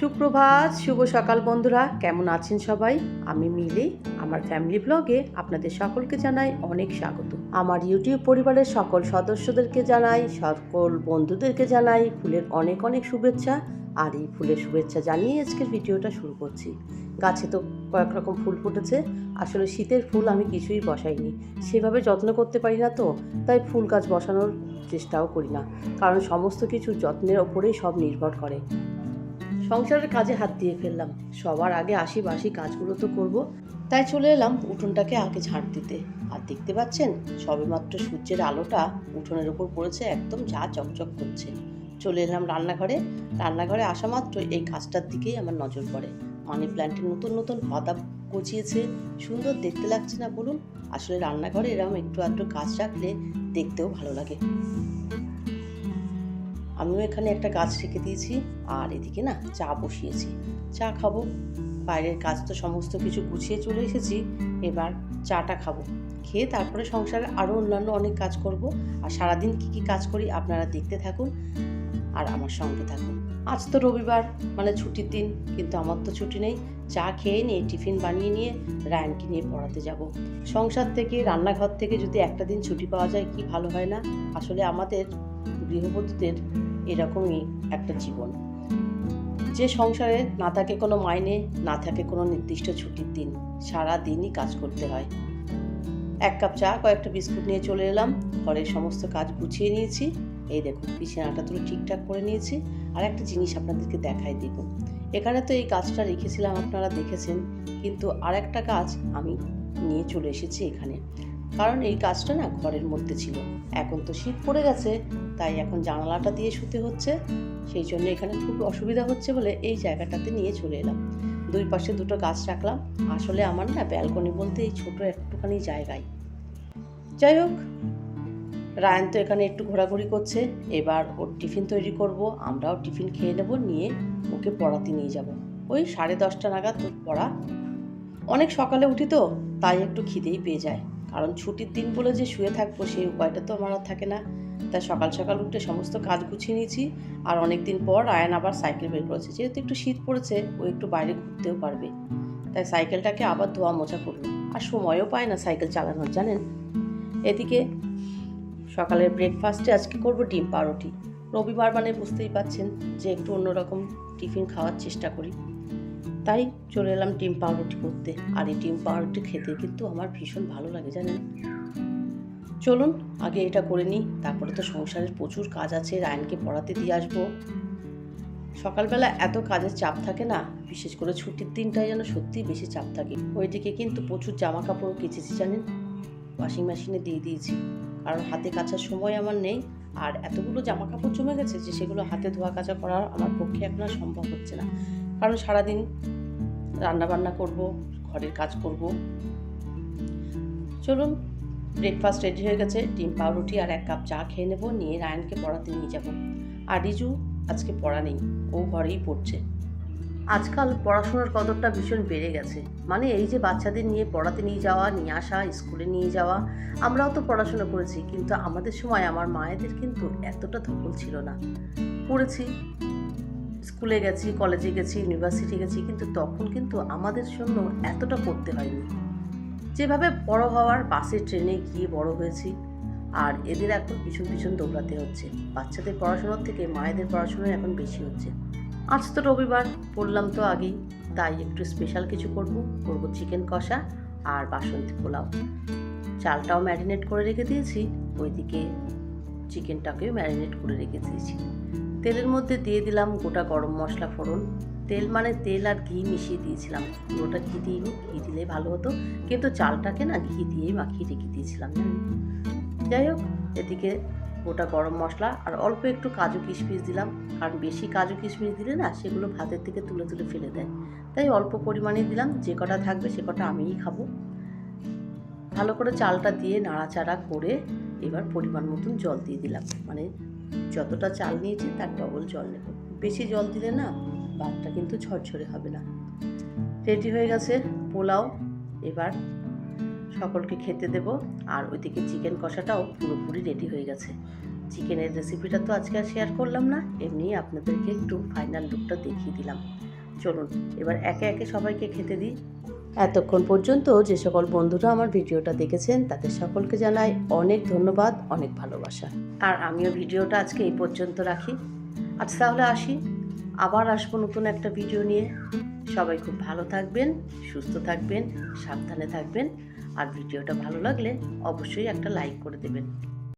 সুপ্রভাত, শুভ সকাল বন্ধুরা। কেমন আছেন সবাই? আমি মিলি। আমার ফ্যামিলি ব্লগে আপনাদের সকলকে জানাই অনেক স্বাগত। আমার ইউটিউব পরিবারের সকল সদস্যদেরকে জানাই, সকল বন্ধুদেরকে জানাই ফুলের অনেক অনেক শুভেচ্ছা। আর এই ফুলের শুভেচ্ছা জানিয়ে আজকের ভিডিওটা শুরু করছি। গাছে তো কয়েক রকম ফুল ফুটেছে। আসলে শীতের ফুল আমি কিছুই বসাইনি। সেভাবে যত্ন করতে পারি না তো, তাই ফুল গাছ বসানোর চেষ্টাও করি না। কারণ সমস্ত কিছু যত্নের ওপরেই সব নির্ভর করে। সংসারের কাজে হাত দিয়ে ফেললাম। সবার আগে আশি বাসি কাজগুলো তো করব। তাই চলে এলাম উঠোনটাকে আগে ঝাড় দিতে। আর দেখতে পাচ্ছেন, সবেমাত্র সূর্যের আলোটা উঠোনের ওপর পড়েছে, একদম যা চকচক করছে। চলে এলাম রান্নাঘরে। রান্নাঘরে আসা মাত্র এই গাছটার দিকেই আমার নজর পড়ে। মানি প্ল্যান্টের নতুন নতুন পাতা গজিয়েছে। সুন্দর দেখতে লাগছে না, বলুন? আসলে রান্নাঘরে এরকম একটু আধটু গাছ রাখলে দেখতেও ভালো লাগে। আমিও এখানে একটা গাছ রেখে দিয়েছি, আর এদিকে না চা বসিয়েছি। চা খাব। বাইরের কাজ তো সমস্ত কিছু গুছিয়ে চলে এসেছি, এবার চাটা খাব। খেয়ে তারপরে সংসারে আরও অন্যান্য অনেক কাজ করব, আর সারাদিন কি কি কাজ করি আপনারা দেখতে থাকুন আর আমার সঙ্গে থাকুন। আজ তো রবিবার মানে ছুটির দিন, কিন্তু আমার তো ছুটি নেই। চা খেয়ে নিয়ে টিফিন বানিয়ে নিয়ে রায়নকে নিয়ে পড়াতে যাব। সংসার থেকে, রান্নাঘর থেকে যদি একটা দিন ছুটি পাওয়া যায়, কি ভালো হয় না? আসলে আমাদের গৃহবধূদের এরকমই একটা জীবন। যে সংসারে না থাকে কোনো মাইনে, না থাকে কোনো নির্দিষ্ট ছুটির দিন, সারা দিনই কাজ করতে হয়। এক কাপ চা, কয়েকটা বিস্কুট নিয়ে চলে এলাম, ঘরের সমস্ত কাজ গুছিয়ে নিয়েছি। এই দেখুন, বিছানাটা তুলে ঠিকঠাক করে নিয়েছি। আর একটা জিনিস আপনাদেরকে দেখাই দিব এখানে তো এই গাছটা রেখেছিলাম আপনারা দেখেছেন, কিন্তু আর একটা গাছ আমি নিয়ে চলে এসেছি এখানে। কারণ এই কাজটা না ঘরের মধ্যে ছিল। এখন তো শীত পড়ে গেছে, তাই এখন জানালাটা দিয়ে শুতে হচ্ছে। সেই জন্য এখানে খুব অসুবিধা হচ্ছে বলে এই জায়গাটাতে নিয়ে চলে এলাম। দুই পাশে দুটো গাছ রাখলাম। আসলে আমার না ব্যালকনি বলতে এই ছোট একটুখানি জায়গায়। যাই হোক, রায়ন তো এখানে একটু ঘোরাঘুরি করছে। এবার ওর টিফিন তৈরি করব। আমরাও টিফিন খেয়ে নেব, নিয়ে ওকে পড়াতে নিয়ে যাব। ওই সাড়ে দশটা নাগাদ পড়া। অনেক সকালে উঠি তো, তাই একটু খিদেই পেয়ে যায়। কারণ ছুটির দিন বলে যে শুয়ে থাকব, সেই উপায়টা তো আমার আর থাকে না। তাই সকাল সকাল উঠে সমস্ত কাজ গুছিয়ে নিয়েছি, আর অনেক দিন পর আয়ন আবার সাইকেল বের করেছে। যেহেতু একটু শীত পড়েছে, ও একটু বাইরে ঘুরতেও পারবে। তাই সাইকেলটাকে আবার ধোয়া মোছা করল আর সময়ও পায় না সাইকেল চালানোর, জানেন? এদিকে সকালের ব্রেকফাস্টে আজকে করব ডিম পাউরুটি। রবিবার মানে বুঝতেই পাচ্ছেন যে একটু অন্যরকম টিফিন খাওয়ার চেষ্টা করি। তাই চলে এলাম ডিম পাউরুটি করতে। আর এই ডিম পাউরুটি খেতে কিন্তু আমার ভীষণ ভালো লাগে, জানেন? চলুন, আগে এটা করে নিই। তারপরে তো সংসারের প্রচুর কাজ আছে, রায়নকে পড়াতে দিয়ে আসব। সকালবেলা এত কাজের চাপ থাকে না, বিশেষ করে ছুটির দিনটাই যেন সত্যিই বেশি চাপ থাকে। ওইদিকে কিন্তু প্রচুর জামা কাপড় কেচেছি, জানেন? ওয়াশিং মেশিনে দিয়ে দিয়েছি। কারণ হাতে কাচার সময় আমার নেই। আর এতগুলো জামা কাপড় জমে গেছে যে সেগুলো হাতে ধোয়া কাচা করা আমার পক্ষে এখন সম্ভব হচ্ছে না। কারণ সারাদিন রান্না বান্না করব, ঘরের কাজ করব। চলুন ব্রেকফাস্ট রেডি হয়ে গেছে, ডিম, পাউরুটি আর এক কাপ চা খেয়ে নেব, নিয়ে রায়নকে পড়াতে নিয়ে যাব। আর রিজু আজকে পড়া নেই, ও ঘরেই পড়ছে। আজকাল পড়াশোনার কদরটা ভীষণ বেড়ে গেছে। মানে এই যে বাচ্চাদের নিয়ে পড়াতে নিয়ে যাওয়া, নিয়ে আসা, স্কুলে নিয়ে যাওয়া, আমরাও তো পড়াশোনা করেছি, কিন্তু আমাদের সময় আমার মায়েদের কিন্তু এতটা ধকল ছিল না। পড়েছি। স্কুলে গেছি, কলেজে গেছি ইউনিভার্সিটি গেছি, কিন্তু তখন কিন্তু আমাদের জন্য এতটা পড়তে হয়নি। যেভাবে বড় হওয়ার বাসে ট্রেনে গিয়ে বড় হয়েছি, আর এদের এখন পিছন পিছন দৌড়াতে হচ্ছে। বাচ্চাদের পড়াশোনার থেকে মায়েদের পড়াশোনা এখন বেশি হচ্ছে। আজ তো রবিবার, পড়লাম তো আগেই, তাই একটু স্পেশাল কিছু করব। করব চিকেন কষা আর বাসন্তী পোলাও। চালটাও ম্যারিনেট করে রেখে দিয়েছি, ওইদিকে চিকেনটাকেও ম্যারিনেট করে রেখে দিয়েছি। তেলের মধ্যে দিয়ে দিলাম গোটা গরম মশলা ফোড়ন। তেল মানে তেল আর ঘি মিশিয়ে দিয়েছিলাম। পুরোটা ঘি দিইনি ঘি দিলে ভালো হতো। কিন্তু চালটাকে না ঘি দিয়েই মাখিয়ে রেখে দিয়েছিলাম যাই হোক, এদিকে গোটা গরম মশলা আর অল্প একটু কাজু কিশমিশ দিলাম। কারণ বেশি কাজু কিশমিশ দিলে না সেগুলো ভাতের থেকে তুলে তুলে ফেলে দেয়। তাই অল্প পরিমাণে দিলাম, যে কটা থাকবে সে কটা আমিই খাব। ভালো করে চালটা দিয়ে নাড়াচাড়া করে এবার পরিমাণ মতন জল দিয়ে দিলাম। মানে যতটা চাল নিয়েছি তার ডবল জল নেব। বেশি জল দিলে না ভাতটা কিন্তু ঝরঝরে হবে না। রেডি হয়ে গেছে পোলাও। এবার সকলকে খেতে দেব। আর ওইদিকে চিকেন কষাটাও পুরোপুরি রেডি হয়ে গেছে। চিকেনের রেসিপিটা তো আজকে আর শেয়ার করলাম না। এমনি আপনাদেরকে একটু ফাইনাল লুকটা দেখিয়ে দিলাম। চলুন, এবার একে একে সবাইকে খেতে দিই। এতক্ষণ পর্যন্ত যে সকল বন্ধুরা আমার ভিডিওটা দেখেছেন, তাদের সকলকে জানাই অনেক ধন্যবাদ, অনেক ভালোবাসা। আর আমিও ভিডিওটা আজকে এই পর্যন্ত রাখি। আজ তাহলে আসি, আবার আসব নতুন একটা ভিডিও নিয়ে। সবাই খুব ভালো থাকবেন, সুস্থ থাকবেন, সাবধানে থাকবেন। আর ভিডিওটা ভালো লাগলে অবশ্যই একটা লাইক করে দেবেন।